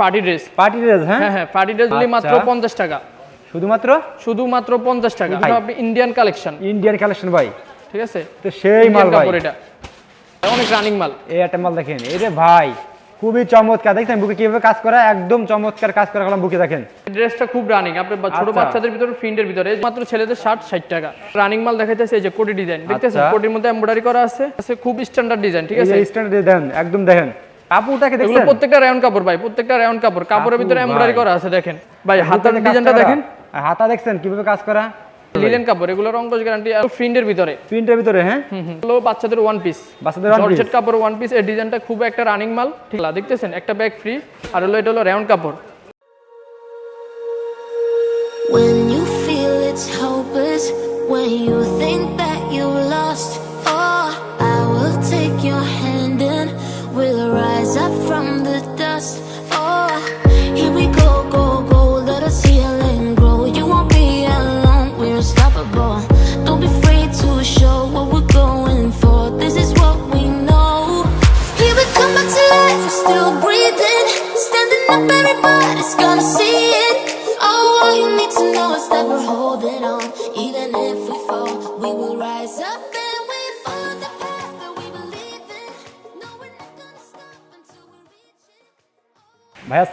Party dress party dress হ্যাঁ? হ্যাঁ হ্যাঁ পার্টি ড্রেস আচ্ছা। মাত্র পঞ্চাশ টাকা। শুধুমাত্র? শুধুমাত্র পঞ্চাশ টাকা। এটা আপনি ইন্ডিয়ান কালেকশন ইন্ডিয়ান কালেকশন ভাই। ঠিক আছে? তো সেই মাল ভাই। এটা। অনেক রানিং মাল। এই একটা মাল দেখেন। এই রে ভাই খুবই চমৎকার। দেখছেন বুকে কীভাবে কাজ করা? একদম চমৎকার কাজ করা কলম বুকে দেখেন। ড্রেসটা খুব রানিং আপনি ছোট আচ্ছা। বাচ্চাদের ভিতরে প্রিন্টের ভিতরে। মাত্র ছেলেদের ষাট ষাট টাকা। রানিং মাল দেখাইতেছে এই যে কোটি ডিজাইন দেখতেছেন আচ্ছা। কোটির মধ্যে এমব্রয়ডারি করা আছে। আছে খুব স্ট্যান্ডার্ড ডিজাইন ঠিক আছে? স্ট্যান্ডার্ড দেন একদম দেখেন। কাপড়টাকে দেখছেন? প্রত্যেকটা রায়ন কাপড় ভাই প্রত্যেকটা রায়ন কাপড়। কাপড়ের ভিতরে এমব্রয়ডারি করা আছে দেখেন। ভাই হাতার ডিজাইনটা দেখেন। হাতা দেখছেন? কীভাবে কাজ করা? লিলেন কাপড় এগুলো রঙ্কশ গ্যারান্টি আর প্রিন্টের ভিতরে। প্রিন্টের ভিতরে হ্যাঁ? হুম বাচ্চাদের ওয়ান পিস বাচ্চাদের piece। জর্জেট কাপড় ওয়ান পিস এই ডিজাইনটা খুব একটা রানিং মাল। ঠিক আছে দেখতেছেন? একটা ব্যাগ ফ্রি আর হলো এটা হলো রাউন্ড কাপড়। When you feel it's hopeless, when you think that you lost, trouble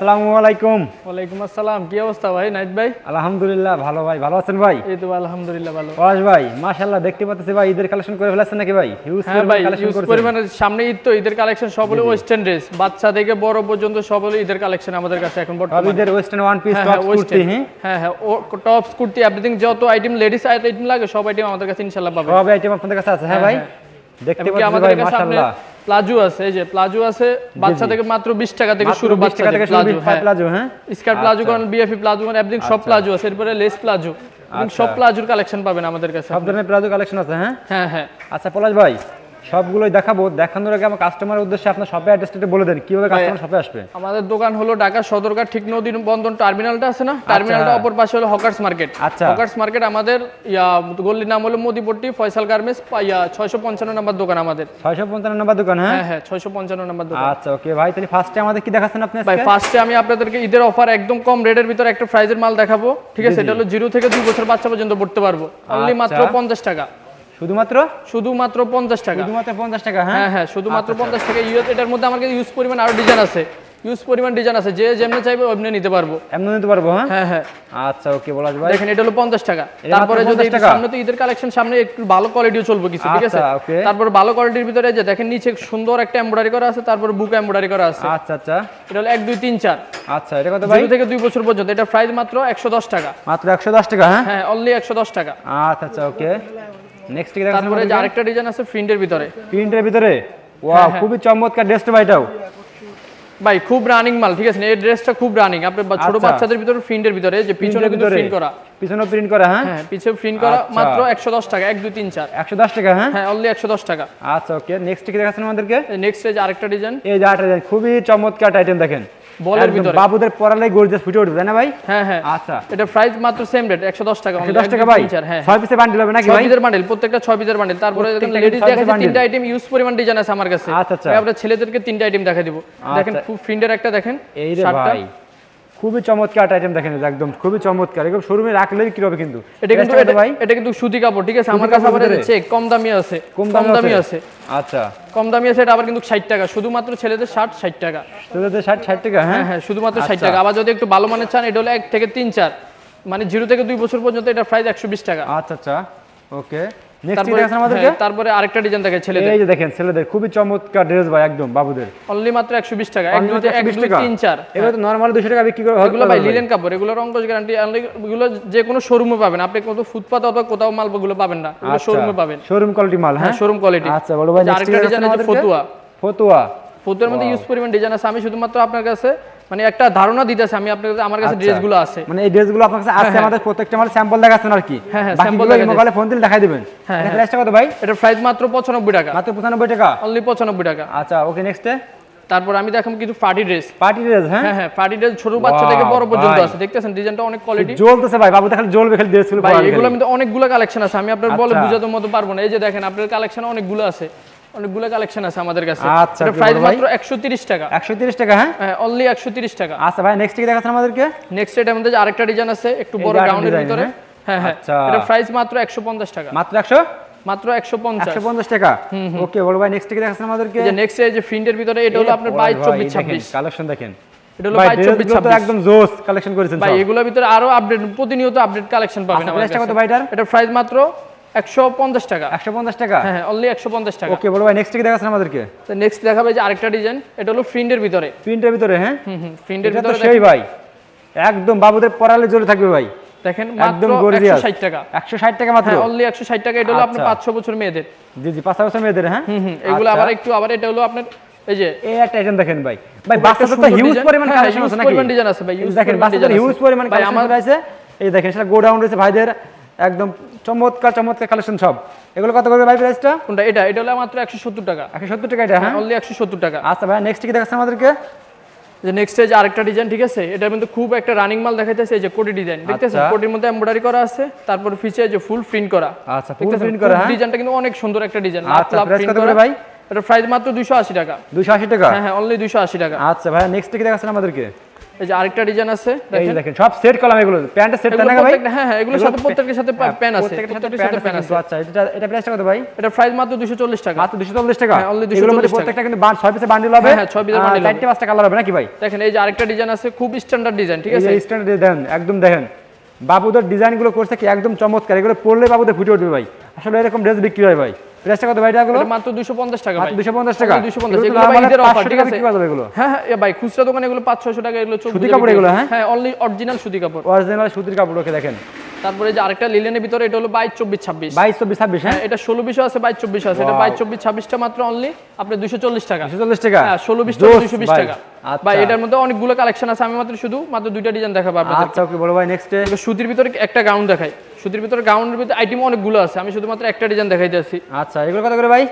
আসসালামু আলাইকুম। ওয়ালাইকুম আসসালাম। কি অবস্থা ভাই নাইট ভাই? আলহামদুলিল্লাহ ভালো ভাই। ভালো আছেন ভাই? এই তো আলহামদুলিল্লাহ ভালো। পলাশ ভাই মাশাআল্লাহ দেখতে পাচ্ছি ভাই ঈদের কালেকশন করে ফেলেছেন নাকি ভাই? হিউজ হ্যাঁ ভাই করেছেন। পরিমাণে সামনে ঈদ তো ঈদের কালেকশন সব হলো ওয়েস্টার্ন ড্রেস বাচ্চা থেকে বড় পর্যন্ত সব হলো ঈদের কালেকশন আমাদের কাছে এখন বর্তমানে। ঈদের ওয়েস্টার্ন ওয়ান পিস হ্যাঁ টপ হ্যাঁ কুর্তি হ্যাঁ হ্যাঁ হ্যাঁ টপস কুর্তি এভরিথিং যত আইটেম লেডিস আইটেম লাগে সব আইটেম আমাদের কাছে ইনশাআল্লাহ পাবে সব আইটেম আপনাদের কাছে আছে হ্যাঁ ভাই? দেখতে পাচ্ছি আমাদের ভাই মাশাআল্লাহ। প্লাজো আছে এই যে প্লাজো আছে বাচ্চা থেকে মাত্র 20 টাকা থেকে শুরু বাচ্চা থেকে শুরু প্লাজো প্লাজো হ্যাঁ? স্কার্ট প্লাজো কোন বিএফি প্লাজো কোন এভরিথিং সব প্লাজো আছে এরপরে লেস প্লাজো। এবং সব প্লাজোর কালেকশন পাবেন আমাদের কাছে। সব ধরনের প্লাজো কালেকশন আছে হ্যাঁ? হ্যাঁ হ্যাঁ। আচ্ছা পলাশ ভাই সবগুলোই দেখাবো। দেখানোর আগে আমার কাস্টমারের উদ্দেশ্যে আপনার শপে অ্যাড্রেসটা বলে দেন কীভাবে কাস্টমার শপে আসবে? আমাদের দোকান হলো ঢাকা সদরঘাট ঠিক নদী বন্দর টার্মিনালটা আছে না? টার্মিনালটা অপর পাশে হলো হকার্স মার্কেট। আচ্ছা। হকার্স মার্কেট আমাদের গল্লির নাম হলো মোদিপট্টি ফয়সাল গার্মেন্টস ছয়শো পঞ্চান্ন নম্বর দোকান আমাদের। ছয়শো পঞ্চান্ন নম্বর দোকান হ্যাঁ? হ্যাঁ হ্যাঁ ছয়শো পঞ্চান্ন নম্বর দোকান। আচ্ছা ওকে। ভাই তাহলে ফার্স্টে আমাদের কি দেখাচ্ছেন আপনি ভাই ফার্স্টে আমি আপনাদেরকে ঈদের অফার একদম কম রেটের ভিতরে একটা প্রাইজের মাল দেখাবো। ঠিক আছে এটা হলো জিরো থেকে দুই বছর বাচ্চা পর্যন্ত পড়তে পারব। অনলি মাত্র আচ্ছা। পঞ্চাশ টাকা। শুধুমাত্র? শুধুমাত্র পঞ্চাশ টাকা। শুধুমাত্র পঞ্চাশ টাকা হ্যাঁ? হ্যাঁ হ্যাঁ শুধুমাত্র পঞ্চাশ টাকা। ইউএস এটার মধ্যে আমার কাছে ইউজ পরিমাণ আরও ডিজাইন আছে। ইউজ পরিমাণ ডিজাইন আছে। যে যেমনি চাইবে ওমনি নিতে পারব। এমন নিতে পারব হ্যাঁ? হ্যাঁ হ্যাঁ। আচ্ছা ওকে পলাশ ভাই দেখেন এটা হলো পঞ্চাশ টাকা। তারপরে যদি 50? সামনে তো ঈদের কালেকশন সামনে একটু ভালো কোয়ালিটিও চলবে কিছু ঠিক আছে? আচ্ছা, তারপর ভালো কোয়ালিটির ভিতরে যে দেখেন নিচে সুন্দর একটা এমব্রয়ডারি করা আছে তারপর বুক এমব্রয়ডারি করা আছে। আচ্ছা আচ্ছা। এটা হলো এক দুই তিন চার। আচ্ছা এটা কত ভাই? থেকে দুই বছর পর্যন্ত। এটা প্রাইস মাত্র একশো দশ টাকা। মাত্র একশো দশ টাকা হ্যাঁ? হ্যাঁ অনলি একশো দশ টাকা। আচ্ছা আচ্ছা ওকে। নেক্সট কি তারপরে যে আরেকটা ডিজাইন আছে প্রিন্টের ভিতরে। প্রিন্টের ভিতরে? ওয়া হ্যাঁ, খুবই চমৎকার ড্রেসটা ভাই এটাও। ভাই খুব রানিং মাল ঠিক আছে? এই ড্রেসটা খুব রানিং আপনি ছোট আচ্ছা। বাচ্চাদের ভিতরে প্রিন্টের ভিতরে যে পিছনে কিন্তু প্রিন্ট করা। পিছনে প্রিন্ট করা হ্যাঁ? হ্যাঁ পিছনে প্রিন্ট করা আচ্ছা। মাত্র একশো দশ টাকা এক দুই তিন চার। একশো দশ টাকা হ্যাঁ? হ্যাঁ অনলি একশো দশ টাকা। আচ্ছা ওকে নেক্সট কি দেখাচ্ছেন আমাদেরকে? নেক্সট যে আরেকটা ডিজাইন এই যে আরেকটা design, খুবই চমৎকার আইটেম দেখেন। বলের ভিতরে। বাবুদের পরালে গর্জিয়াস ফুটে উঠবে না ভাই? হ্যাঁ হ্যাঁ। আচ্ছা। এটা প্রাইস মাত্র সেম রেট একশো দশ টাকা একশো only, দশ এক টাকা ভাই? হ্যাঁ। ছয় পিসের বান্ডেল হবে নাকি ছয় ভাই? পিসের বান্ডেল প্রত্যেকটা ছয় পিসের বান্ডেল তারপরে ছয় দেখাচ্ছে তিনটা আইটেম ইউজ পরিমাণ ডিজাইন আছে আমার কাছে। আচ্ছা, আচ্ছা। আমরা ছেলেদেরকে তিনটা আইটেম দেখা দিব। দেখেন আচ্ছা। খুব ফিন্ডার একটা দেখেন এই রে ভাই। খুবই চমৎকার আইটেম দেখেন একদম খুবই চমৎকার। এরকম শোরুমে রাখলে কি হবে কিন্তু? এটা কিন্তু এটা- ভাই? এটা কিন্তু সুতি কাপড় ঠিক আছে? আমার কাছে আবার? চেক কম দামি আছে কম দামি আছে? আচ্ছা। কম দামি আছে এটা আবার কিন্তু ষাট টাকা। শুধুমাত্র ছেলেদের ষাট ষাট টাকা। তোদের ষাট ষাট টাকা হ্যাঁ? হ্যাঁ হ্যাঁ শুধুমাত্র ষাট আচ্ছা। টাকা। আবার যদি একটু ভালো মানের চান এটা হলো এক থেকে তিন চার। মানে জিরো থেকে দুই বছর পর্যন্ত এটা প্রাইস একশো বিশ টাকা। আচ্ছা আচ্ছা। ওকে তারপরে হ্যাঁ, তারপরে আরেকটা ডিজাইন দেখে ছেলেদের। এই যে দেখেন ছেলেদের খুবই চমৎকার ড্রেস ভাই একদম বাবুদের। অনলি মাত্র একশো বিশ টাকা এক দুই এক দুই তিন চার। এগুলো তো নরমাল দুশো টাকা বিক্রি করে এগুলো ভাই লিলেন কাপড় এগুলো রঙ্কশ গ্যারান্টি এগুলো যে কোনো শোরুমে পাবেন। আপনি কোনো ফুটপাত অথবা কোথাও মালগুলো পাবেন না এগুলো শোরুমে পাবেন। শোরুম কোয়ালিটি মাল হ্যাঁ? হ্যাঁ শোরুম কোয়ালিটি আচ্ছা বড় ভাই আরেকটা ডিজাইন আছে ফতুয়া। ফতুয়া। ফতুয়ার মধ্যে ইউজ পরিমাণ ডিজাইন আছে। আমি শুধুমাত্র আপনার কাছে মানে একটা ধারণা দিতেছি আমি আপনার কাছে আমার কাছে আচ্ছা। ড্রেসগুলো আছে। মানে এই ড্রেসগুলো আপনার কাছে আছে আমাদের প্রত্যেকটা মাল স্যাম্পল দেখাচ্ছেন আর কি। হ্যাঁ, হ্যাঁ, বাকিগুলো মোবাইলে ফোন দিলে দেখাই দিবেন। হ্যাঁ, এটা হ্যাঁ। প্রাইসটা কত ভাই? এটা প্রাইস মাত্র পঁচানব্বই টাকা। মাত্র পঁচানব্বই টাকা? অনলি পঁচানব্বই টাকা। আচ্ছা ওকে নেক্সটে তারপর আমি দেখাবো কিছু পার্টি ড্রেস পার্টি ড্রেস হ্যাঁ? হ্যাঁ হ্যাঁ পার্টি ড্রেস ছোট বাচ্চা থেকে বড় পর্যন্ত। আছে। দেখতেছেন ডিজাইনটা অনেক কোয়ালিটি জ্বলতেছে ভাই বাবু খালি জ্বলবে খালি ড্রেসগুলো ভাই এগুলো কিন্তু অনেকগুলো কালেকশন আছে। আমি আপনার বলে আচ্ছা। বুঝাতে মতো পারব না। এই যে দেখেন আপনার কালেকশন অনেকগুলো আছে। অনেকগুলো কালেকশন আছে আমাদের কাছে। আচ্ছা, এটা প্রাইস মাত্র একশো তিরিশ টাকা। একশো তিরিশ টাকা হ্যাঁ? হ্যাঁ অনলি একশো তিরিশ টাকা। আচ্ছা ভাই নেক্সট কি দেখাচ্ছেন আমাদেরকে? নেক্সট মধ্যে যে আরেকটা ডিজাইন আছে একটু বড় গাউনের ভিতরে। হ্যাঁ? হ্যাঁ হ্যাঁ আচ্ছা। এটা প্রাইস মাত্র একশো পঞ্চাশ টাকা। মাত্র একশো? মাত্র একশো পঞ্চাশ। একশো পঞ্চাশ টাকা? ওকে বড় ভাই নেক্সট কি দেখাচ্ছেন আমাদেরকে? যে নেক্সট এই যে ফিন্ডের ভিতরে এটা হলো আপনার বাইশ চব্বিশ ছাব্বিশ। কালেকশন দেখেন। এটা হলো ভাই বাইশ চব্বিশ ড্রেসগুলো তো ছাব্বিশ। একদম জোস কালেকশন করেছেন ভাই এগুলোর ভিতরে আরও আপডেট প্রতিনিয়ত আপডেট কালেকশন পাবেন আচ্ছা, আমাদের কত কাছে। ভাই এটা প্রাইস মাত্র একশো পঞ্চাশ টাকা। একশো পঞ্চাশ টাকা? হ্যাঁ হ্যাঁ অনলি একশো পঞ্চাশ টাকা। ওকে বড় ভাই নেক্সট কি দেখাচ্ছেন আমাদেরকে? তো নেক্সট দেখাবে যে আরেকটা ডিজাইন এটা হলো ফ্রিন্ডের ভিতরে। প্রিন্টের ভিতরে হ্যাঁ? হুম হুম ভিতরে সেই ভাই। একদম বাবুদের পড়ালে জোরে থাকবে ভাই। দেখেন মাত্র একদম একশো গর্জিয়াস ষাট টাকা। একশো ষাট টাকা মাত্র? হ্যাঁ অনলি একশো ষাট টাকা এটা হলো আপনার আচ্ছা। পাঁচশো বছর মেয়েদের। জি জি পাঁচ বছর মেয়েদের হ্যাঁ? হুম হুম এগুলো আচ্ছা। আবার একটু আবার এটা হলো আপনার এই যে এই একটা আইটেম দেখেন ভাই। ভাই বাচ্চাদের তো হিউজ পরিমাণ হ্যাঁ, কালেকশন আছে নাকি? পরিমাণ design আছে ভাই, এই দেখেন বাচ্চাদের হিউজ পরিমাণ কালেকশন রয়েছে। এই দেখেন সেটা গোডাউন রয়েছে ভাইদের। একদম চমৎকার চমৎকার কালেকশন সব। এগুলো কত করে ভাই প্রাইসটা কোনটা? এটা এটা হলো মাত্র একশো সত্তর টাকা। একশো সত্তর টাকা এটা হ্যাঁ? অনলি একশো সত্তর টাকা। আচ্ছা ভাই নেক্সট কি দেখাচ্ছেন আমাদেরকে? যে নেক্সট যে আরেকটা ডিজাইন ঠিক আছে? এটার মধ্যে খুব একটা রানিং মাল দেখাইতেছে এই যে কোটি ডিজাইন দেখতেছেন? আচ্ছা। কোটির মধ্যে এমব্রয়ডারি করা আছে তারপর ফিচে যে ফুল প্রিন্ট করা। আচ্ছা ফুল প্রিন্ট করা হ্যাঁ? ডিজাইনটা কিন্তু অনেক সুন্দর একটা ডিজাইন আচ্ছা, কত করে ভাই? এটা প্রাইস মাত্র 280 টাকা। দুশো আশি টাকা? হ্যাঁ হ্যাঁ অনলি 280 টাকা। আচ্ছা ভাই নেক্সট কি দেখাচ্ছেন আমাদেরকে? এই যে আরেকটা ডিজাইন আছে দেখেন। সব সেট কলাম এগুলো সেট থাকে ভাই? হ্যাঁ হ্যাঁ এগুলোর সাথে সাথে প্যান আছে প্রত্যেকটার সাথে প্যান আছে। আচ্ছা এটা এটা প্রাইস কত ভাই? এটা প্রাইস মাত্র 240 টাকা। মাত্র দুশো চল্লিশ টাকা? হ্যাঁ, অনলি 240 টাকা। প্রত্যেকটা কিন্তু বান্ডিল হবে। হ্যাঁ, হ্যাঁ, ছয় piece-এর হবে। পাঁচটা কালার হবে নাকি ভাই? দেখেন এই যে আরেকটা ডিজাইন আছে খুব স্ট্যান্ডার্ড ডিজাইন ঠিক আছে? স্ট্যান্ডার্ড একদম দেখেন। বাবুদের ডিজাইনগুলো করছে কি একদম চমৎকার। এগুলো পড়লে বাবুদের ফুটে উঠবে ভাই। আসলে এরকম ড্রেস বিক্রি হয় ভাই। প্রাইসটা কত ভাই এগুলো এটা মাত্র 250 টাকা ভাই। টাকা? 250 এগুলো ভাই ঈদের অফার ঠিক আছে? এগুলো। হ্যাঁ হ্যাঁ এ ভাই খুচরা দোকানে এগুলো 500 টাকা এগুলো সুতি কাপড় এগুলো, হ্যাঁ? হ্যাঁ অনলি অরিজিনাল সুতি কাপড়। অরিজিনাল সুতির কাপড় ওকে দেখেন। তারপরে যে আরেকটা লিলেনের ভিতরে এটা হলো 22 24 26 বাইশ চব্বিশ ছাব্বিশ হ্যাঁ? হ্যাঁ এটা 16 20 আছে 22 24 আছে। এটা Wow. 22 24 26 টা মাত্র অনলি আপনি 240 টাকা। দুশো চল্লিশ টাকা? হ্যাঁ 16 20 জোস 220 ভাই। টাকা। আচ্ছা। ভাই এটার মধ্যে অনেকগুলো কালেকশন আছে আমি মাত্র শুধু মাত্র দুইটা ডিজাইন দেখাবো আপনাদের আচ্ছা ওকে বড় ভাই নেক্সট সুতির ভিতরে একটা গাউন দেখাই। সুতির ভিতরে গাউনের ভিতরে আইটেম অনেকগুলো আছে আমি শুধুমাত্র একটা ডিজাইন দেখাই আছি আচ্ছা এগুলো কত করে ভাই?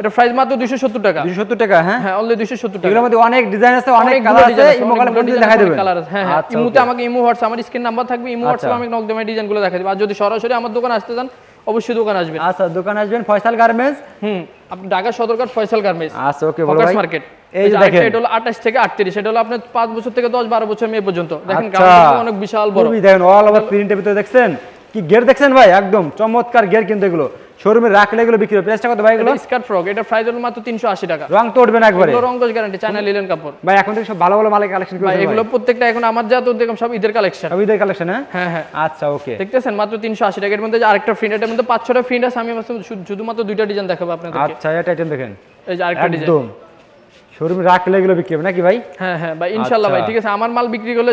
এটা প্রাইস মাত্র 270 টাকা। দুশো সত্তর টাকা হ্যাঁ? হ্যাঁ অনলি 270 টাকা। মধ্যে অনেক ডিজাইন আছে অনেক কালার আছে ইমো কলে অনেকগুলো বন্ধু দেখাই দেবেন colour আছে। হ্যাঁ হ্যাঁ আচ্ছা ইমুতে। আমাকে ইমো হোয়াটসঅ্যাপ আমার স্ক্রিন নাম্বার থাকবে ইমো হোয়াটসঅ্যাপ নক দিয়ে ডিজাইনগুলো দেখাই দেবো আর যদি সরাসরি আমার দোকানে আসতে চান অবশ্যই দোকানে আসবেন। আচ্ছা দোকান আসবেন ফয়সাল গার্মেন্টস হুম আপনি ঢাকা সদরঘাট ফয়সাল গার্মেন্টস আচ্ছা ওকে ফোকাস ভাই। মার্কেট। এই যে দেখেন। এটা হলো 28 থেকে 38 এটা হলো আপনার 5 বছর থেকে 10 12 বছর মেয়ে পর্যন্ত। দেখেন আচ্ছা অনেক বিশাল বড়। দেখেন অল ওভার প্রিন্টের ভিতরে দেখছেন? কি গের দেখছেন ভাই? একদম চমৎকার গের কিন্তু এগুলো। শোরুমে রাখলে এগুলো বিক্রি হবে। প্রাইসটা কত ভাই এগুলো? স্কার্ট ফ্রক এটা প্রাইস হলো মাত্র 380 টাকা। রং তো উঠবে না একবারে। এগুলো রঙ্গজ গ্যারান্টি চায়না লিলেন কাপড়। ভাই এখন থেকে সব ভালো ভালো মালের কালেকশন ভাই এগুলো প্রত্যেকটা এখন আমার যা তো দেখুন সব ঈদের কালেকশন সব ঈদের কালেকশন হ্যাঁ? হ্যাঁ হ্যাঁ। আচ্ছা ওকে। দেখতেছেন মাত্র 380 টাকার মধ্যে আরেকটা প্রিন্ট এটার মধ্যে পাঁচ ছটা প্রিন্ট আছে আমি শুধুমাত্র দুইটা ডিজাইন দেখাবো আপনাদেরকে। আচ্ছা এটা আইটেম দেখেন। এই যে আরেকটা ডিজাইন শোরুমে রাখলে এগুলো বিক্রি হবে নাকি ভাই? হ্যাঁ হ্যাঁ ভাই ইনশাআল্লাহ ভাই আচ্ছা। ঠিক আছে আমার মাল বিক্রি করলে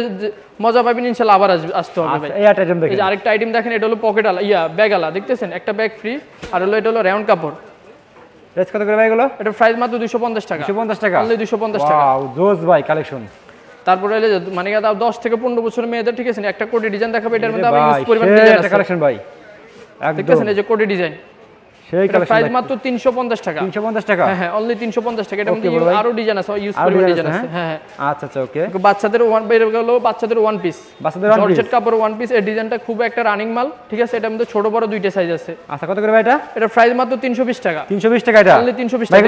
মজা পাবেন ইনশাআল্লাহ আবার আসবে- আসতে হবে ভাই। আচ্ছা এই আইটেম এই দেখেন যে আরেকটা আইটেম দেখেন এটা হলো পকেট আলা ইয়া ব্যাগ আলা দেখতেছেন? একটা ব্যাগ ফ্রি আর হলো এটা হলো রাউন্ড কাপড়। প্রাইস কত করে ভাই এগুলো? এটা প্রাইস মাত্র 250 টাকা। 250 টাকা? অনলি 250 টাকা। ওয়াও জোস ভাই কালেকশন তারপরে হলো মানে কি 10 থেকে 15 বছরের মেয়েদের ঠিক আছে একটা কোটি ডিজাইন দেখাবে এটার মধ্যে আবার ইউজ পরিমাণ ডিজাইন আছে। কালেকশন ভাই। একদম। দেখতেছেন এই যে কোটি ডিজাইন সেই এটা প্রাইস মাত্র 350 টাকা। 350 টাকা? হ্যাঁ হ্যাঁ অনলি 350 টাকা। Okay, মধ্যে আরও ডিজাইন আছে ইউজ design ডিজাইন আছে, আছে হ্যাঁ হ্যাঁ। আচ্ছা আচ্ছা ওকে বাচ্চাদের ওয়ান বের গেল বাচ্চাদের ওয়ান পিস বাচ্চাদের one piece? জর্জেট কাপড় ওয়ান পিস এই ডিজাইনটা খুব একটা রানিং মাল ঠিক আছে? এটার মধ্যে ছোট বড় দুইটা সাইজ আছে। আচ্ছা কত করে ভাই এটা? এটা প্রাইস মাত্র 320 টাকা। 320 টাকা এটা? Only 320 টাকা।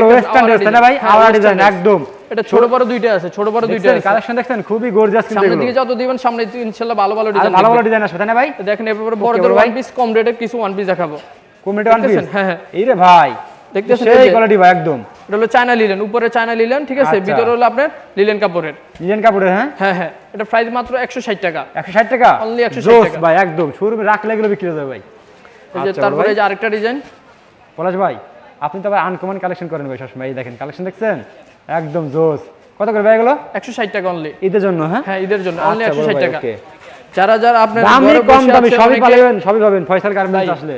তাই না ভাই। হ্যাঁ, আওয়ারা western ডিজাইন একদম। এটা ছোট বড় দুইটা আছে ছোট বড় দুইটা আছে। কালেকশন দেখছেন? খুবই গর্জিয়াস কিন্তু সামনের দিকে যত দিবেন সামনে ইনশাআল্লাহ ভালো ভালো ডিজাইন ভালো ভালো ডিজাইন আসবে তাই না ভাই? দেখেন এরপরে বড়দের ভাই। ওয়ান পিস কম রেটের কিছু ওয়ান পিস দেখাবো। কমিটি ওয়ান পিস হ্যাঁ, হ্যাঁ। এই রে ভাই দেখতেছেন সেই কোয়ালিটি ভাই একদম। এটা হলো চায়না লিলেন উপরে চায়না লিলেন ঠিক আছে? আচ্ছা। ভিতরে হলো আপনার লিলেন কাপড়ের। ডিজাইন কাপড়ের হ্যাঁ? হ্যাঁ হ্যাঁ। এটা প্রাইস মাত্র 160 টাকা। 160 টাকা? Only 160 টাকা। ভাই একদম। শোরুমে রাখলে এগুলো বিক্রি হয়ে যাবে ভাই। এই যে আচ্ছা, তারপরে যে আরেকটা ডিজাইন পলাশ ভাই আপনি তো আনকমন কালেকশন করেন ভাই সবসময়। এই দেখেন কালেকশন দেখছেন? একদম জোস কত করে ভাই এগুলো? 160 টাকা অনলি ঈদের জন্য হ্যাঁ? হ্যাঁ ঈদের জন্য। অনলি আচ্ছা, বড় 160 টাকা। okay। যারা যারা আপনার দামি কম দামি সবই পাবেন সবই পাবেন। ফয়সাল গার্মেন্টস আসলে।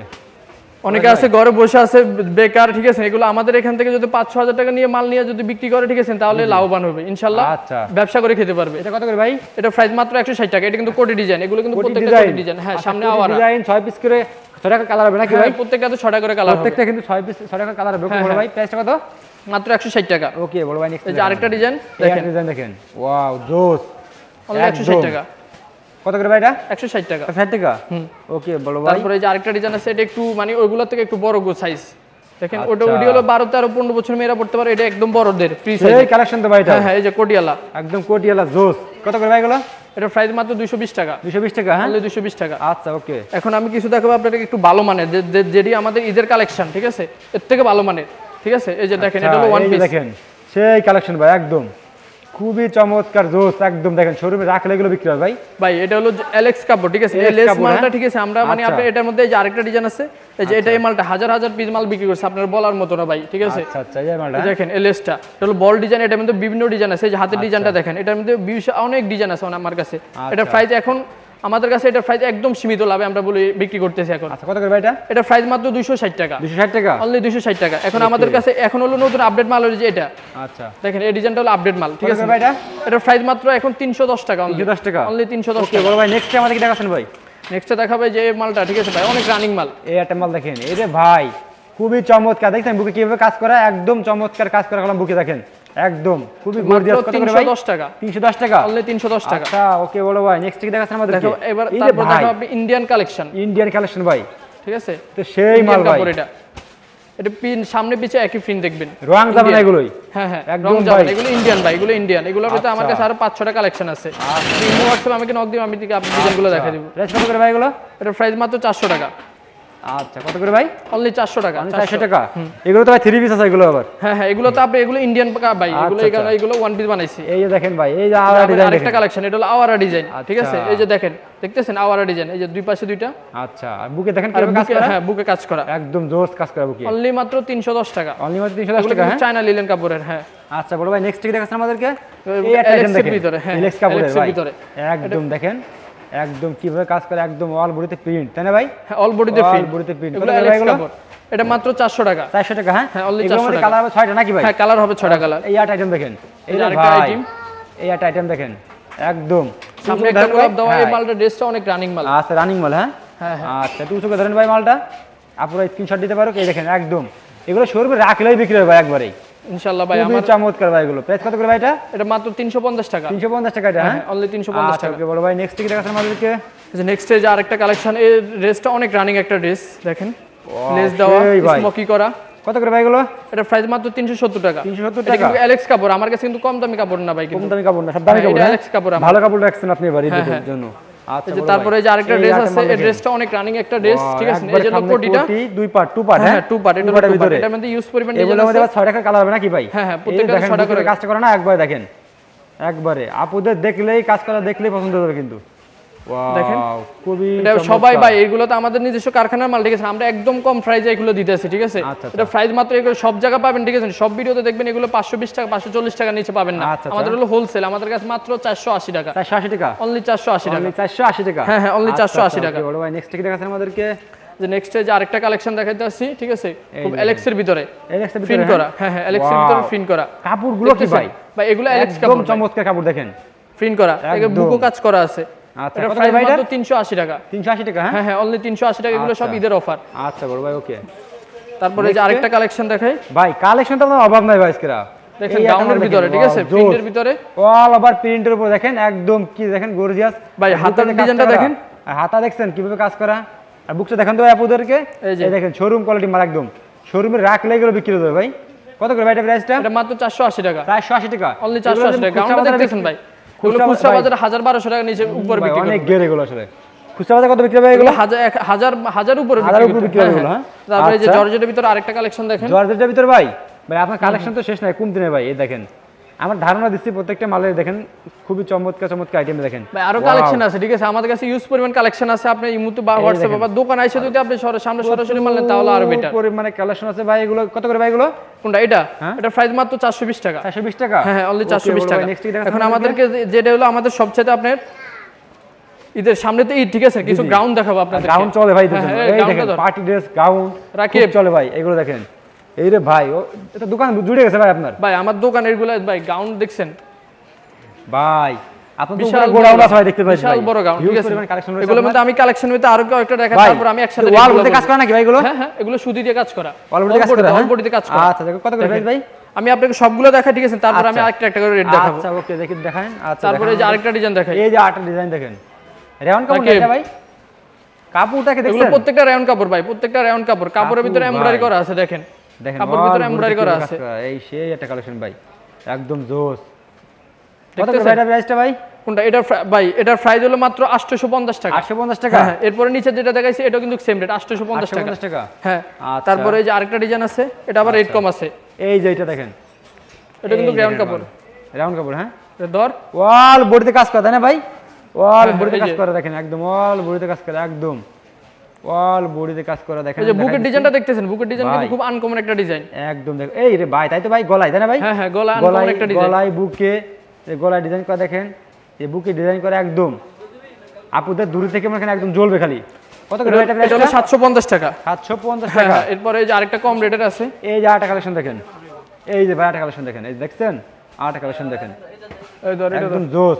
অনেকে আছে ঘরে বসে আছে বেকার ঠিক আছে? এগুলো আমাদের এখান থেকে যদি পাঁচ ছ হাজার টাকা নিয়ে মাল নিয়ে যদি বিক্রি করে ঠিক আছে? তাহলে লাভবান হবে ইনশাল্লাহ। আচ্ছা। ব্যবসা করে খেতে পারবে। এটা কত করে ভাই? এটা প্রাইস মাত্র একশো ষাট টাকা। এটা কিন্তু কোটি ডিজাইন এগুলো কিন্তু প্রত্যেকটা ডিজাইন কোটি ডিজাইন হ্যাঁ সামনে আওয়ার। ডিজাইন ছয় পিস করে ছয় টাকা কালার হবে নাকি ভাই? প্রত্যেকটা তো ছটা করে কালার প্রত্যেকটা কিন্তু ছয় পিস ছয় টাকা কালার হবে। হ্যাঁ, হ্যাঁ। ভাই প্রাইসটা কত? মাত্র একশো ষাট টাকা। ওকে বড় ভাই নেক্সট আরেকটা ডিজাইন দেখেন দেখেন। ডিজাইন দেখেন। ওয়াও জোস। একশো ষাট টাকা। কত করে ভাই এটা একশো ষাট টাকা। 60 টাকা? ওকে বড় ভাই। তারপরে যে আরেকটা ডিজাইন আছে এটা একটু মানে ওইগুলোর থেকে একটু বড় গো সাইজ দেখেন ওটা আচ্ছা। ওডি হলো বারো তেরো পনেরো বছর মেয়েরা পড়তে পারে এটা একদম বড়দের ফ্রি সাইজ এই কালেকশন তো ভাই এটা। হ্যাঁ হ্যাঁ এই যে কোটিয়ালা একদম কোটিয়ালা জোস। কত করে ভাই এগুলো? এটা প্রাইস মাত্র দুইশো বিশ টাকা। দুশো বিশ টাকা হ্যাঁ? অনলি দুইশো বিশ টাকা। আচ্ছা ওকে। এখন আমি কিছু দেখাবো আপনাকে একটু ভালো মানের যেটি আমাদের ঈদের কালেকশন ঠিক আছে? এর থেকে ভালো মানের ঠিক আছে? এই যে দেখেন এটা হলো ওয়ান পিস আচ্ছা, দেখেন সেই কালেকশন ভাই একদম। খুবই চমৎকার জোস একদম দেখেন শোরুমে রাখলে এগুলো বিক্রি হয় ভাই। ভাই এটা হলো এলেক্স কাপড় ঠিক আছে? এই লেস মালটা হ্যাঁ? ঠিক আছে আমরা মানে আপনি এটার মধ্যে যে আরেকটা ডিজাইন আছে এই যে এটা এই মালটা হাজার হাজার পিস মাল বিক্রি করছে আপনার বলার মতো না ভাই ঠিক আছে? আচ্ছা আচ্ছা এই মালটা এই লেসটা এটা হলো বল ডিজাইন এটার মধ্যে বিভিন্ন ডিজাইন আছে এই যে হাতের ডিজাইনটা দেখেন এটার মধ্যে বিশ- অনেক ডিজাইন আছে আমার কাছে। এটা প্রাইস এখন আমাদের কাছে এটা প্রাইস একদম সীমিত লাভে আমরা বলি বিক্রি করতেছি এখন। আচ্ছা কত করে ভাই এটা? এটা প্রাইস মাত্র দুইশো ষাট টাকা। দুশো ষাট টাকা? অনলি দুইশো ষাট টাকা। এখন আমাদের কাছে এখন হলো নতুন আপডেট মাল যে এটা। আচ্ছা। দেখেন এই ডিজাইনটা হলো আপডেট মাল ঠিক আছে? ভাই এটা? এটার প্রাইস মাত্র এখন তিনশো দশ টাকা তিনশো দশ টাকা? অনলি তিনশো দশ ওকে টাকা। বড় ভাই নেক্সট আমাদের কি দেখাচ্ছেন ভাই? নেক্সটে দেখাবে যে মালটা ঠিক আছে ভাই? অনেক রানিং মাল। এই একটা মাল দেখেন এই যে ভাই খুবই চমৎকার। দেখছেন বুকে কীভাবে কাজ করা একদম চমৎকার কাজ করা কলম বুকে দেখেন। একদম। খুবই গর্জিয়াস কত করে ভাই? দশ টাকা। তিনশো দশ টাকা? অনলি তিনশো দশ টাকা। আচ্ছা ওকে বড় ভাই নেক্সট কি দেখাচ্ছেন আমাদের দেখো এবার তারপর দেখো আপনি ইন্ডিয়ান কালেকশন ইন্ডিয়ান কালেকশন ভাই। ঠিক আছে? তো সেই মাল ভাই। এটা। এটা পিন সামনে পিছে একই প্রিন্ট দেখবেন। রং যাবে না এগুলোই। হ্যাঁ হ্যাঁ একদম ভাই। এগুলো ইন্ডিয়ান ভাই এগুলো ইন্ডিয়ান ভিতরে আমার আচ্ছা। কাছে আরও কালেকশন আছে। ইমো হোয়াটসঅ্যাপ আমাকে নক দিও আমি দিকে আপনি ডিজাইনগুলো দেখা দিব। প্রাইস কত করে ভাই এগুলো? এটা প্রাইস মাত্র চারশো টাকা। আচ্ছা কত করে ভাই? অনলি চারশো টাকা চারশো। টাকা? এগুলো তো ভাই থ্রি পিস আছে এগুলো আবার। হ্যাঁ হ্যাঁ এগুলো তো আপনি এগুলো ইন্ডিয়ান ভাই এগুলো আচ্ছা, এখানে এগুলো ওয়ান পিস বানাইছি। এই যে দেখেন ভাই এই যে তারপরে ডিজাইন আরেকটা কালেকশন এটা হলো আওয়ারা ডিজাইন ঠিক আছে? আচ্ছা। এই যে দেখেন দেখতেছেন আওয়ারা ডিজাইন এই যে দুই পাশে দুইটা? আচ্ছা বুকে দেখেন কীভাবে কাজ করা? হ্যাঁ বুকে কাজ করা। একদম জোস কাজ করা বুকে। অনলি মাত্র তিনশো দশ টাকা। অনলি মাত্র তিনশো দশ এগুলো টাকা হ্যাঁ? চায়না লিলেন কাপড়ের হ্যাঁ। আচ্ছা বড় ভাই নেক্সট কি দেখাচ্ছেন আমাদেরকে? এই একটা ভিতরে, হ্যাঁ, এলেক্স কাপড়ের ভাই। ভিতরে। একদম দেখেন। একদম কীভাবে কাজ করে একদম অল বডিতে প্রিন্ট তাই না ভাই? হ্যাঁ অল বডিতে প্রিন্ট কত করে Alex এগুলো? কাপড় এটা মাত্র চারশো টাকা। চারশো টাকা হ্যাঁ? হ্যাঁ, এগুলোর 400 টাকা। কালার হবে ছয়টা নাকি ভাই? হ্যাঁ কালার হবে ছয়টা কালার এই আট আইটেম দেখেন। এই আরেকটা item। এই একটা আইটেম দেখেন। একদম। সামনে একটা গোলাপ? দেওয়া এই হ্যাঁ। মালটা ড্রেসটা অনেক রানিং মাল। আচ্ছা রানিং মাল হ্যাঁ? হ্যাঁ, আচ্ছা একটু উঁচু ধরেন ভাই মালটা। আপনারা স্ক্রিনশট দিতে পারো এই দেখেন একদম। এগুলো শোরুমে রাখলেই বিক্রি হবে ভাই একবারেই। ইনশাল্লাহ ভাই আমার চমৎকার ভাই এগুলো। প্রাইস কত করে ভাই এটা? এটা মাত্র তিনশো পঞ্চাশ টাকা। তিনশো পঞ্চাশ টাকা এটা হ্যাঁ অনলি তিনশো পঞ্চাশ আচ্ছা টাকা। বড় ভাই নেক্সট কি দেখাচ্ছেন আমাদেরকে। নেক্সট যে আরেকটা কালেকশন এই ড্রেসটা অনেক রানিং একটা ড্রেস দেখেন। লেস দেওয়া স্মোকি করা। কত করে ভাই এগুলো? এটা প্রাইস মাত্র তিনশো সত্তর টাকা। 370 এটা টাকা? কিন্তু অ্যালেক্স কাপড় আমার কাছে কিন্তু কম দামি কাপড় না ভাই কম দামি কাপড় না সব দামি হ্যাঁ, কাপড় এটা হ্যাঁ? কাপড় ভালো কাপড় রাখছেন আপনি হ্যাঁ, জন্য। যে তারপরে যে আরেকটা ড্রেস আছে এই ড্রেসটা অনেক রানিং একটা ড্রেস ঠিক আছে? এই যে কোটিটা দুই পার্ট টু পার্ট হ্যাঁ টু পার্ট এটা ভিতরে এটার মধ্যে ইউজ পরিমাণ এগুলোর ডিজাইন মধ্যে 6 টাকা কালার হবে নাকি ভাই? হ্যাঁ, হ্যাঁ, প্রত্যেকটা 6 টাকা করে। কাজটা করে না একবার দেখেন। একবারে। আপুদের দেখলেই কাজ করা দেখলেই পছন্দ হবে কিন্তু। দেখেন। এটা সবাই ভাই এগুলো তো আমাদের নিজস্ব কারখানার মাল ঠিক আছে? আমরা একদম কম এগুলো দিতেছি ঠিক আছে? আচ্ছা, আচ্ছা। এটা প্রাইস মাত্র এগুলো সব জায়গা পাবেন ঠিক আছে? সব ভিডিওতে দেখবেন এগুলো পাঁচশো বিশ টাকা পাঁচশো চল্লিশ টাকা নিচে পাবেন না। আচ্ছা। আমাদের হলো হোলসেল আমাদের কাছে মাত্র চারশো আশি টাকা। চারশো আশি টাকা? অনলি চারশো আশি টাকা। চারশো আশি টাকা? হ্যাঁ, হ্যাঁ, আচ্ছা, 480 আচ্ছা, টাকা। বড় ভাই নেক্সট কি দেখাচ্ছেন আমাদেরকে? যে নেক্সট যে আরেকটা কালেকশন দেখাইতে আসছি ঠিক আছে? খুব ভিতরে। এর ভিতরে, হ্যাঁ? করা হ্যাঁ হ্যাঁ অ্যালেক্সের Wow. ভিতরে প্রিন্ট করা। কাপড়গুলো কি ভাই? ভাই এগুলো কাপড় চমৎকার কাপড় দেখেন। প্রিন্ট করা। এগুলো বুকো কাজ করা আছে। আচ্ছা, প্রাইস মাত্র টাকা। টাকা হ্যাঁ? হ্যাঁ হ্যাঁ অনলি তিনশো আশি টাকা এগুলো সব আচ্ছা। ঈদের অফার আচ্ছা বড় ভাই ওকে তারপরে যে Next আরেকটা কালেকশন দেখাই। ভাই কালেকশন তো অভাব নাই ভাই আজকেরা। দেখেন গাউনের ভিতরে ঠিক আছে? প্রিন্টের ভিতরে। অল ওভার প্রিন্টের উপর দেখেন একদম কি দেখেন গর্জিয়াস ভাই, হাতার ডিজাইনটা দেখেন। হাতা দেখছেন কীভাবে কাজ করা? আর বুকটা দেখেন তো আপুদেরকে এই দেখেন শোরুম কোয়ালিটি মাল একদম। শোরুমে রাখলে এগুলো বিক্রি হবে ভাই। কত করে ভাই এটা প্রাইসটা এটা মাত্র চারশো আশি টাকা। চারশো আশি টাকা। অনলি চারশো আশি টাকা। গাউনটা দেখতেছেন ভাই। খুচরা বাজারে হাজার বারোশো টাকা নিচে উপরে বিক্রি অনেক করে গের এগুলো আসলে। খুচরা বাজার কত বিক্রি হবে এগুলো? হাজার হাজার হাজার উপরে হাজার বিক্রি উপরে বিক্রি হবে হ্যাঁ, এগুলো, হ্যাঁ। তারপরে যে আচ্ছা। জর্জেটের ভিতরে আরেকটা কালেকশন দেখেন। জর্জেটের ভিতর ভাই ভাই আপনার কালেকশন তো শেষ নাই কোন দিনে ভাই এই দেখেন। আমার ধারণা দিচ্ছি প্রত্যেকটা মালের দেখেন খুবই চমৎকার চমৎকার আইটেম দেখেন। ভাই আরও কালেকশন আছে ঠিক আছে? আমাদের কাছে ইউজ পরিমাণ কালেকশন আছে। আপনি ইমুতে বা হোয়াটসঅ্যাপ বা দোকান আইসে যদি আপনি সামনে সরাসরি মারলেন তাহলে আরও বেটার পরিমাণে কালেকশন আছে। ভাই এগুলো কত করে ভাই এগুলো? কোনটা? এটা? হ্যাঁ? এটা প্রাইস মাত্র চারশো বিশ টাকা। চারশো বিশ টাকা? হ্যাঁ হ্যাঁ অনলি বিশ বড় টাকা। এখন আমাদেরকে? যেটা হলো আমাদের সবচেয়ে আপনার ঈদের সামনে তো ঈদ ঠিক আছে? কিছু গ্রাউন্ড দেখাবো আপনাদের গাউন চলে ভাই হ্যাঁ, দেখেন হ্যাঁ, এই দেখেন পার্টি ড্রেস গাউন রাকিব। চলে ভাই এগুলো দেখেন। এই রে ভাই ও এটা দোকান জুড়ে গেছে ভাই আপনার। ভাই আমার দোকানেরগুলো ভাই গাউন দেখছেন? ভাই ঠিক আছে? আমি কালেকশন আরও কয়েকটা তারপর আমি একসাথে ওয়াল বলতে কাজ বলব। নাকি ভাই এগুলো? হ্যাঁ এগুলো সুদি দিয়ে কাজ করা। ওয়াল বলতে কাজ করে অল? কাজ করা। আচ্ছা কত করে ভাই? আমি আপনাকে সবগুলো দেখা ঠিক আছে? তারপর আমি। আরেকটা একটা করে রেট দেখাবো। আচ্ছা ওকে দেখি দেখান। আচ্ছা তারপরে যে আরেকটা ডিজাইন দেখাই। এই যে আটটা ডিজাইন দেখেন। রেওয়ান কাপড় রাকিব। এটা ভাই? কাপড়টাকে এগুলো প্রত্যেকটা রাউন্ড কাপড় ভাই প্রত্যেকটা রাউন্ড কাপড়। কাপড়ের ভিতরে এমব্রয়ডারি করা আছে দেখেন। দেখেন কাপড় ভিতরে এমব্রয়ডারি করা আছে। এই সেই একটা কালেকশন ভাই একদম জোস। কত দেখতেছেন? প্রাইসটা ভাই? কোনটা? এটার ভাই এটার প্রাইস হলো মাত্র 850 টাকা। 850 টাকা? হ্যাঁ হ্যাঁ, এরপরে নিচে যেটা দেখাইছি এটাও কিন্তু সেম রেট 850 টাকা। 850 টাকা? হ্যাঁ আচ্ছা। তারপরে এই যে আরেকটা ডিজাইন আছে এটা আবার রেট কম আছে। এই যে এটা দেখেন। এটা কিন্তু গ্রাউন্ড কাপড়। রাউন্ড কাপড় হ্যাঁ? ধর ওয়াল বডিতে কাজ করে না ভাই? ওয়াল হ্যাঁ, বডিতে কাজ করে দেখেন একদম ওয়াল বডিতে কাজ করে একদম। ওয়াল বডিতে কাজ করে দেখেন এই যে বুকের। ডিজাইনটা দেখতেছেন? বুকের ডিজাইন কিন্তু। খুব আনকমন একটা ডিজাইন। একদম দেখো এই রে ভাই তাই তো ভাই গলায় তাই না ভাই? হ্যাঁ হ্যাঁ গলা আনকমন একটা ডিজাইন। গলায় বুকে এই গলায় ডিজাইন করা দেখেন এই বুকে ডিজাইন করা একদম। আপুদের দূর থেকে মনে একদম জ্বলবে খালি। কত করে এটা এটা 750 টাকা। সাতশো পঞ্চাশ হ্যাঁ টাকা। হ্যাঁ এরপরে এই যে আরেকটা কম রেটের আছে। এই যে আরেকটা কালেকশন দেখেন। এই যে ভাই আরেকটা কালেকশন দেখেন। এই দেখছেন? আরেকটা কালেকশন দেখেন। এই ধর। একদম জোস।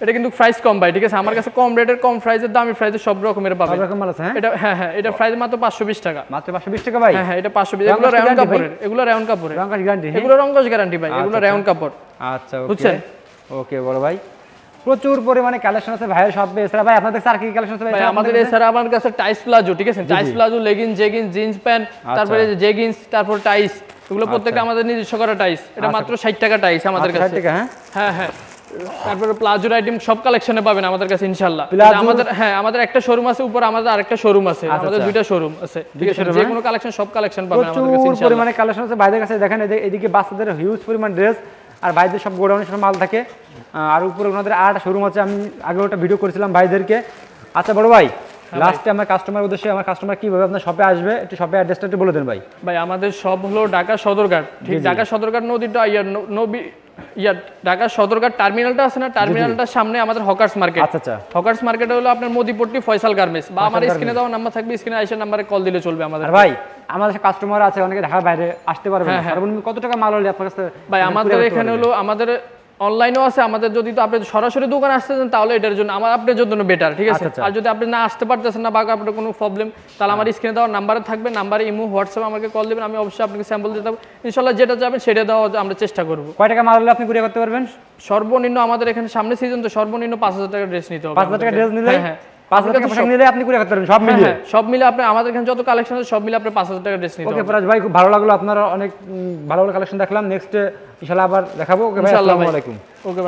এটা কিন্তু প্রাইস কম ভাই ঠিক আছে? আমার কাছে কম রেটের কম প্রাইসের দামি প্রাইসের সব রকমের সব রকম মাল আছে হ্যাঁ? এটা হ্যাঁ হ্যাঁ এটা প্রাইস মাত্র 520 টাকা। মাত্র পাঁচশো বিশ টাকা ভাই? হ্যাঁ হ্যাঁ এটা 520 রং এগুলো রাউন্ড কাপড়ের এগুলো রাউন্ড কাপড়ের। রঙকাশ গ্যারান্টি এগুলো রঙ্গস গ্যারান্টি ভাই এগুলো আচ্ছা, রাউন্ড কাপড়। আচ্ছা ওকে। বুঝছেন? ওকে বড় ভাই। প্রচুর পরিমাণে কালেকশন আছে ভাইয়ের সব এছাড়া ভাই আপনাদের আর কি কালেকশন আছে ভাই? আমাদের? এছাড়া আমার কাছে টাইস প্লাজো ঠিক আছে? Tights palazzo leggings jeggings jeans pant তারপরে জেগিংস তারপর টাইস এগুলো প্রত্যেকটা আমাদের নিজস্ব করা টাইস এটা মাত্র 60 টাকা টাইস আমাদের আচ্ছা, কাছে। টাকা হ্যাঁ? হ্যাঁ হ্যাঁ। তারপরে প্লাজোর আইটেম সব কালেকশনে পাবেন আমাদের কাছে ইনশাআল্লাহ। আমাদের হ্যাঁ আমাদের একটা শোরুম আছে উপর আমাদের আরেকটা শোরুম আছে আচ্ছা, আমাদের আচ্ছা। দুইটা শোরুম আছে ঠিক আছে? যে হ্যাঁ? কোনো কালেকশন সব কালেকশন পাবেন আমাদের কাছে প্রচুর ইনশাআল্লাহ। পরিমাণে কালেকশন আছে। ভাইদের কাছে দেখেন এদিকে- বাচ্চাদের হিউজ পরিমাণ ড্রেস আর ভাইদের সব গোডাউনে সব মাল থাকে। আর উপরে ওনাদের আর শোরুম আছে। আমি আগে ওটা ভিডিও করেছিলাম ভাইদেরকে। আচ্ছা বড় ভাই লাস্টে আমার কাস্টমার উদ্দেশ্যে আমার কাস্টমার কীভাবে আপনার শপে আসবে একটু শপে অ্যাড্রেসটা একটু বলে দেন ভাই। ভাই আমাদের সব হলো ঢাকা সদরঘাট। ঠিক ঢাকা সদরঘাট নদীটা ইয়ার নবী ইয়ার ঢাকা সদরঘাট টার্মিনালটা আছে না? টার্মিনালটার সামনে আমাদের হকার্স মার্কেট আচ্ছা আচ্ছা। হকার্স মার্কেট হলো আপনার মোদিপট্টি ফয়সাল গার্মেন্টস। বা আমার স্ক্রিনে দেওয়া নাম্বার থাকবে স্ক্রিনে আইসার নাম্বারে কল দিলে চলবে আমাদের। আর ভাই আমাদের কাস্টমার আছে অনেকে ঢাকার বাইরে আসতে পারবে না। হ্যাঁ, হ্যাঁ। সর্বনিম্ন কত টাকা মাল হলে আপনার কাছে ভাই মানে আমাদের এখানে? হলো আমাদের অনলাইনেও আছে আমাদের যদি তো আপনি সরাসরি দোকানে চান তাহলে এটার জন্য আমার আপনার জন্য বেটার ঠিক আছে? আচ্ছা, আচ্ছা। আর যদি আপনি না আসতে পারতেছেন না বা আপনার কোনো প্রবলেম তাহলে আমার স্ক্রিনে দেওয়ার নাম্বারে থাকবে নাম্বারে ইমো হোয়াটসঅ্যাপ আমাকে কল দেবেন আমি অবশ্যই আপনাকে স্যাম্পল দিতে পারব ইনশাল্লাহ যেটা যাবেন সেটা দেওয়া আমরা চেষ্টা করব। কয় টাকা মাল আপনি কুরিয়ার করতে পারবেন? সর্বনিম্ন আমাদের এখানে সামনে সিজন তো সর্বনিম্ন পাঁচ হাজার টাকা ড্রেস নিতে হবে পাঁচ হাজার টাকা ড্রেস নিলে? হ্যাঁ হ্যাঁ। পাঁচ হাজার টাকা নিলে আপনি কুরিয়ার করতে পারবেন সব হ্যাঁ, মিলিয়ে। হ্যাঁ, সব মিলে আপনি আমাদের এখানে যত কালেকশন আছে সব মিলে আপনি পাঁচ হাজার টাকা ড্রেস নিতে ওকে পরাজ ভাই খুব ভালো লাগল আপনারা অনেক ভালো ভালো কালেকশন দেখলাম। নেক্সট ইনশাল্লাহ আবার দেখাবো। ওকে ভাই ইনশাআল্লাহ আসসালামু আলাইকুম। ওকে